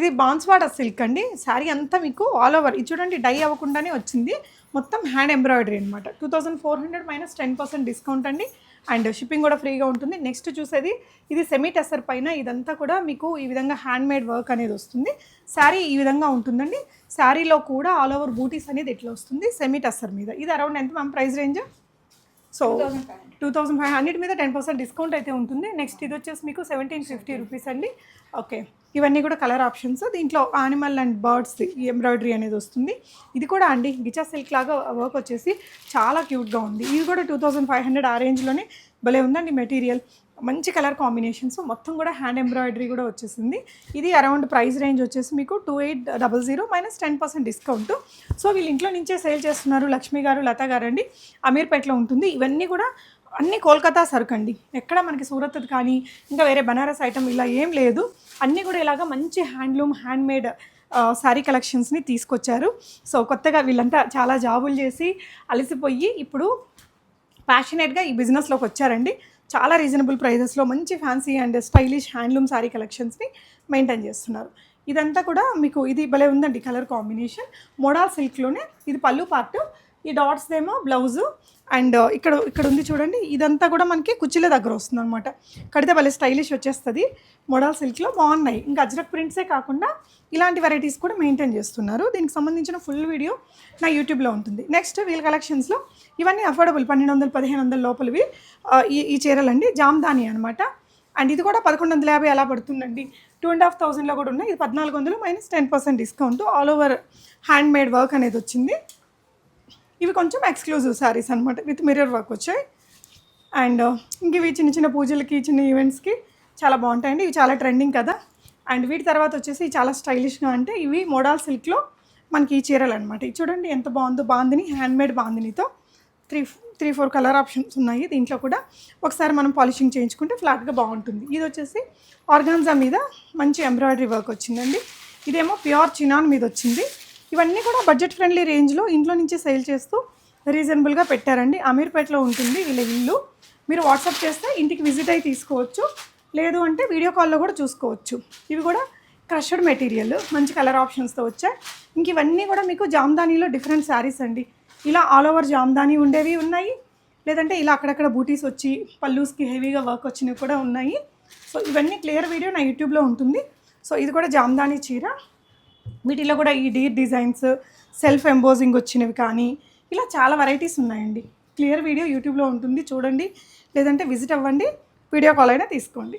ఇది బాన్స్వాడ సిల్క్ అండి. శారీ అంతా మీకు ఆల్ ఓవర్ ఇది చూడండి డై అవ్వకుండానే వచ్చింది. మొత్తం హ్యాండ్ ఎంబ్రాయిడరీ అనమాట two thousand four hundred minus ten percent discount అండి. అండ్ షిప్పింగ్ కూడా ఫ్రీగా ఉంటుంది. నెక్స్ట్ చూసేది ఇది సెమీ టెసర్ పైన ఇదంతా కూడా మీకు ఈ విధంగా హ్యాండ్ మేడ్ వర్క్ అనేది వస్తుంది. శారీ ఈ విధంగా ఉంటుందండి. శారీలో కూడా ఆల్ ఓవర్ బూటీస్ అనేది ఎట్లా వస్తుంది సెమీ టెసర్ మీద. ఇది అరౌండ్ ఎంత ma'am price range so two thousand five hundred మీద టెన్ పర్సెంట్ డిస్కౌంట్ అయితే ఉంటుంది. నెక్స్ట్ ఇది వచ్చేసి మీకు సెవెంటీన్ ఫిఫ్టీ రూపీస్ అండి. ఓకే ఇవన్నీ కూడా కలర్ ఆప్షన్స్ దీంట్లో యానిమల్ అండ్ బర్డ్స్ ఎంబ్రాయిడరీ అనేది వస్తుంది. ఇది కూడా అండి గిచా సిల్క్ లాగా వర్క్ వచ్చేసి చాలా క్యూట్గా ఉంది. ఇది కూడా టూ థౌసండ్ ఫైవ్ హండ్రెడ్ ఆ రేంజ్లోనే భలే ఉందండి మెటీరియల్. మంచి కలర్ కాంబినేషన్స్. మొత్తం కూడా హ్యాండ్ ఎంబ్రాయిడరీ కూడా వచ్చేసింది. ఇది అరౌండ్ ప్రైస్ రేంజ్ వచ్చేసి మీకు two eight double zero minus ten percent discount. So వీళ్ళు ఇంట్లో నుంచే సేల్ చేస్తున్నారు లక్ష్మి గారు లత గారు అండి. అమీర్పేటలో ఉంటుంది. ఇవన్నీ కూడా అన్ని కోల్కతా సరుకు అండి. ఎక్కడ మనకి సూరత్ కానీ ఇంకా వేరే బనారస్ ఐటమ్ ఇలా ఏం లేదు. అన్నీ కూడా ఇలాగా మంచి హ్యాండ్లూమ్ హ్యాండ్ మేడ్ శారీ కలెక్షన్స్ని తీసుకొచ్చారు. సో కొత్తగా వీళ్ళంతా చాలా జాబులు చేసి అలసిపోయి ఇప్పుడు ప్యాషనేట్గా ఈ బిజినెస్లోకి వచ్చారండి. చాలా రీజనబుల్ ప్రైజెస్లో మంచి fancy and stylish handloom sari కలెక్షన్స్ని maintain చేస్తున్నారు. ఇదంతా కూడా మీకు ఇది భలే ఉందండి కలర్ కాంబినేషన్ మోడాల్ సిల్క్లోనే ఇది పళ్ళు పార్ట్ ఈ డాట్స్ ఏమో బ్లౌజు అండ్ ఇక్కడ ఇక్కడ ఉంది చూడండి. ఇదంతా కూడా మనకి కుర్చీల దగ్గర వస్తుంది అనమాట కడితే భలే స్టైలిష్ వచ్చేస్తుంది. మోడల్ సిల్క్లో బాగున్నాయి. ఇంకా అజ్రక్ ప్రింట్సే కాకుండా ఇలాంటి వెరైటీస్ కూడా మెయింటైన్ చేస్తున్నారు. దీనికి సంబంధించిన ఫుల్ వీడియో నా యూట్యూబ్లో ఉంటుంది. నెక్స్ట్ వీల్ కలెక్షన్స్లో ఇవన్నీ అఫోర్డబుల్ పన్నెండు వందలు పదిహేను వందల లోపలివి uh, ఈ ఈ చీరలండి. జామ్దాని అనమాట అండ్ ఇది కూడా పదకొండు వందల యాభై అలా పడుతుందండి. టూ అండ్ హాఫ్ థౌసండ్లో కూడా ఉన్నాయి. ఇది పద్నాలుగు వందలు minus ten percent discount all over hand made work అనేది వచ్చింది. ఇవి కొంచెం ఎక్స్క్లూజివ్ శారీస్ అనమాట విత్ మిర్రర్ వర్క్ వచ్చాయి. అండ్ uh, ఇంక ఇవి చిన్న చిన్న పూజలకి చిన్న ఈవెంట్స్కి చాలా బాగుంటాయండి. ఇవి చాలా ట్రెండింగ్ కదా. అండ్ వీటి తర్వాత వచ్చేసి చాలా స్టైలిష్గా అంటే ఇవి మోడాల్ సిల్క్లో మనకి ఈ చీరలు అనమాట ఇది చూడండి ఎంత బాగుందో. Bandhani handmade బాందినితో three three four colour options ఉన్నాయి దీంట్లో కూడా. ఒకసారి మనం పాలిషింగ్ చేయించుకుంటే ఫ్లాట్గా బాగుంటుంది. ఇది వచ్చేసి ఆర్గాన్జా మీద మంచి ఎంబ్రాయిడరీ వర్క్ వచ్చిందండి. ఇదేమో ప్యూర్ చినాన్ మీద వచ్చింది. ఇవన్నీ కూడా బడ్జెట్ ఫ్రెండ్లీ రేంజ్లో ఇంట్లో నుంచి సేల్ చేస్తూ రీజనబుల్గా పెట్టారండి. అమీర్పేటలో ఉంటుంది వీళ్ళ ఇల్లు. మీరు వాట్సాప్ చేస్తే ఇంటికి విజిట్ అయి తీసుకోవచ్చు. లేదు అంటే వీడియో కాల్లో కూడా చూసుకోవచ్చు. ఇవి కూడా క్రషడ్ మెటీరియల్ మంచి కలర్ ఆప్షన్స్తో వచ్చాయి. ఇంక ఇవన్నీ కూడా మీకు జామ్దానీలో డిఫరెంట్ శారీస్ అండి. ఇలా ఆల్ ఓవర్ జామ్దానీ ఉండేవి ఉన్నాయి. లేదంటే ఇలా అక్కడక్కడ బూటీస్ వచ్చి పల్లూస్కి హెవీగా వర్క్ వచ్చినవి కూడా ఉన్నాయి. సో ఇవన్నీ క్లియర్ వీడియో నా యూట్యూబ్లో ఉంటుంది. సో ఇది కూడా జామ్దానీ చీర. వీటిలో కూడా ఈ డీర్ డిజైన్స్ సెల్ఫ్ ఎంబోజింగ్ వచ్చినవి కానీ ఇలా చాలా వెరైటీస్ ఉన్నాయండి. క్లియర్ వీడియో యూట్యూబ్లో ఉంటుంది చూడండి. లేదంటే విజిట్ అవ్వండి వీడియో కాల్ అయినా తీసుకోండి.